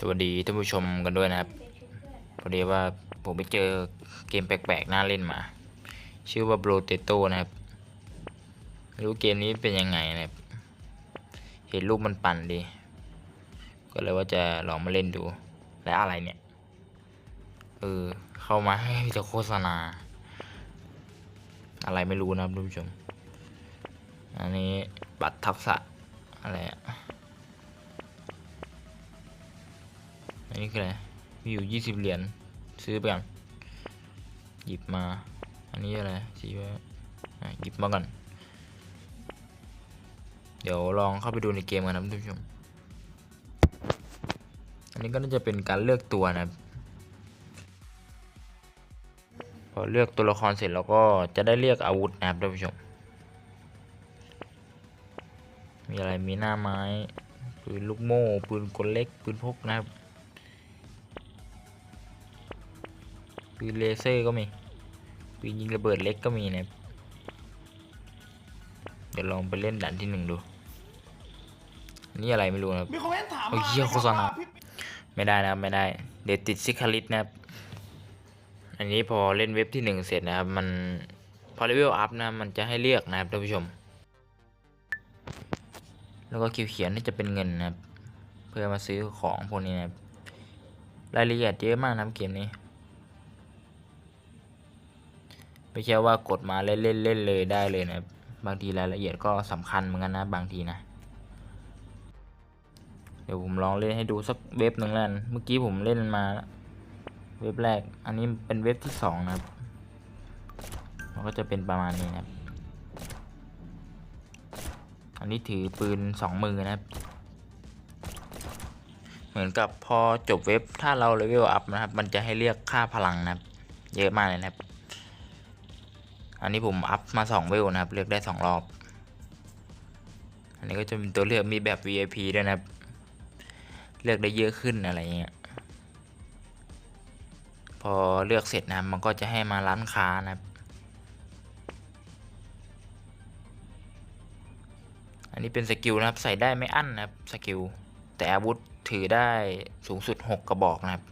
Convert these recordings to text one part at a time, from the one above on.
สวัสดีท่านผู้ชมกันด้วยนะครับ พอดีว่าผมไปเจอเกมแปลกๆ น่าเล่นมา ชื่อว่า b r o t e t o นะครับไม่รู้เกมนี้เป็นยังไงนะครับ เห็นรูปมันปั่นดี ก็เลยว่าจะลองมาเล่นดู และอะไรเนี่ย เออ เข้ามาให้จะโฆษณา อะไรไม่รู้นะครับท่านผู้ชม อันนี้บัตรทักษะอะไรอะ อั นนี้คืออะไร มีอยู่ยี่สิบเหรียญ ซื้อไปก่อน หยิบมา อันนี้อะไรชี้ไว้อะหยิบมาก่อน เดี๋ยวลองเข้าไปดูในเกมกันนะท่านผู้ชม อันนี้ก็น่าจะเป็นการเลือกตัวนะครับพอเลือกตัวละครเสร็จเราก็จะได้เลือกอาวุธนะครับท่านผู้ชม มีอะไร มีหน้าไม้ ปืนลูกโม่ ปืนกลเล็ก ปืนพกนะครับ ปืนเลเซอร์ก็มีปืนยิงระเบิดเล็กก็มีนะครับเดี๋ยวลองไปเล่นด่านที่หนึ่งดูอันนี่อะไรไม่รู้นะครับมีคอมเมนต์ถามโอ้ยมาเหี้ยโฆษณานะครับว่พี่ไม่ได้นะครับไม่ได้ เดี๋ยวติดซิคาริสนะครับ อันนี้พอเล่นเว็บที่หนึ่งเสร็จนะครับ มันพอเลเวลอัพนะมันจะให้เลือกนะครับท่านผู้ชม แล้วก็คิวเขียนนี่จะเป็นเงินนะครับ เพื่อมาซื้อของพวกนี้นะครับรายละเอียดเยอะมากนะครับเกมนี้ ไม่ใช่ว่ากดมาเล่นเล่นเล่นเลยได้เลยนะครับบางทีรายละเอียดก็สำคัญเหมือนกันนะบางทีนะเดี๋ยวผมลองเล่นให้ดูสักเว็บหนึ่งแล้วกันเมื่อกี้ผมเล่นมาเว็บแรก อันนี้เป็นเว็บที่สองนะครับ มันก็จะเป็นประมาณนี้นะครับ อันนี้ถือปืนสองมือนะครับ เหมือนกับพอจบเว็บถ้าเราเลเวลอัพนะครับ มันจะให้เรียกค่าพลังนะครับ เยอะมากเลยนะครับ อันนี้ผมอัพมาสองเวลนะครับ เลือกได้สองรอบ อันนี้ก็จะเป็นตัวเลือกมีแบบ VIP ด้วยนะครับ เลือกได้เยอะขึ้นอะไรเงี้ย พอเลือกเสร็จนะมันก็จะให้มาร้านค้านะครับ อันนี้เป็นสกิลนะครับใส่ได้ไม่อั้นนะครับสกิลแต่อาวุธถือได้สูงสุด 6 กระบอกนะครับ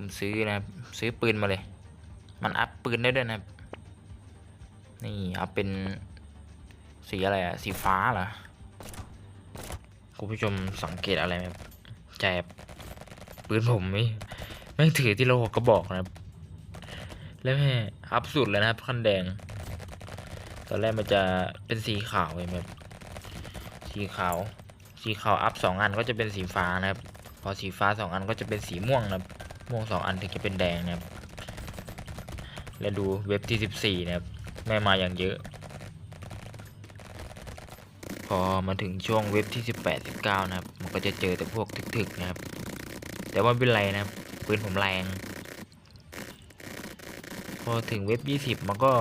ผมซื้อนะครับ ซื้อปืนมาเลย มันอัพปืนได้ด้วยนะครับ นี่เอาเป็นสีอะไรอะสีฟ้าเหรอคุณผู้ชมสังเกตอะไรไหมแจบปืนผมไม่แม่งถือที่เราหกกระบอกนะครับ แล้วแม่อัพสุดเลยนะครับขั้นแดง ตอนแรกมันจะเป็นสีขาวเองแบบสีขาว สีขาวอัพสองอันก็จะเป็นสีฟ้านะครับ พอสีฟ้าสองอันก็จะเป็นสีม่วงนะครับ ม่วงสองอันถึงจะเป็นแดงนะครับ และดูเว็บที่สิบสี่นะครับแม่มาอย่างเยอะ พอมาถึงช่วงเว็บที่สิบแปดสิบเก้านะครับ มันก็จะเจอแต่พวกถึกๆนะครับ แต่ว่าเป็นไรนะครับปืนผมแรง พอถึงเว็บยี่สิบมันก็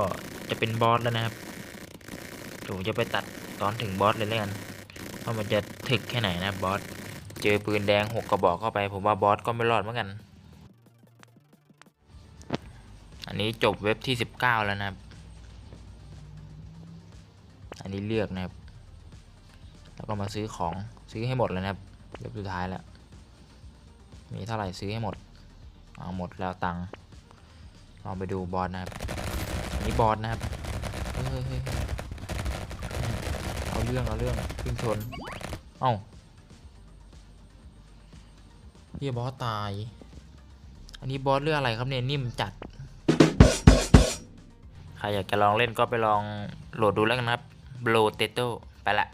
จะเป็นบอสแล้วนะครับผมจะไปตัดตอนถึงบอสเลยแล้วกันว่ามันจะถึกแค่ไหนนะบบอส เจอปืนแดงหกกระบอกเข้าไป ผมว่าบอสก็ไม่รอดเหมือนกัน อันนี้จบเว็บที่สิบเก้าแล้วนะครับ อันนี้เลือกนะครับ แล้วก็มาซื้อของซื้อให้หมดเลยนะครับ เว็บสุดท้ายแล้ว มีเท่าไหร่ซื้อให้หมด เอาหมดแล้วตังค์ลองไปดูบอสนะครับ อันนี้บอสนะครับเฮ้ยเฮ้ยเฮ้ยเอาเรื่องเอาเรื่องขึ้นชน เอ้าเฮียบอสตาย อันนี้บอสเรื่องอะไรครับเนี่ยนิ่มจัด ใครอยากจะลองเล่นก็ไปลองโหลดดูแล้วกันะครับ b l o t e t o ไปละ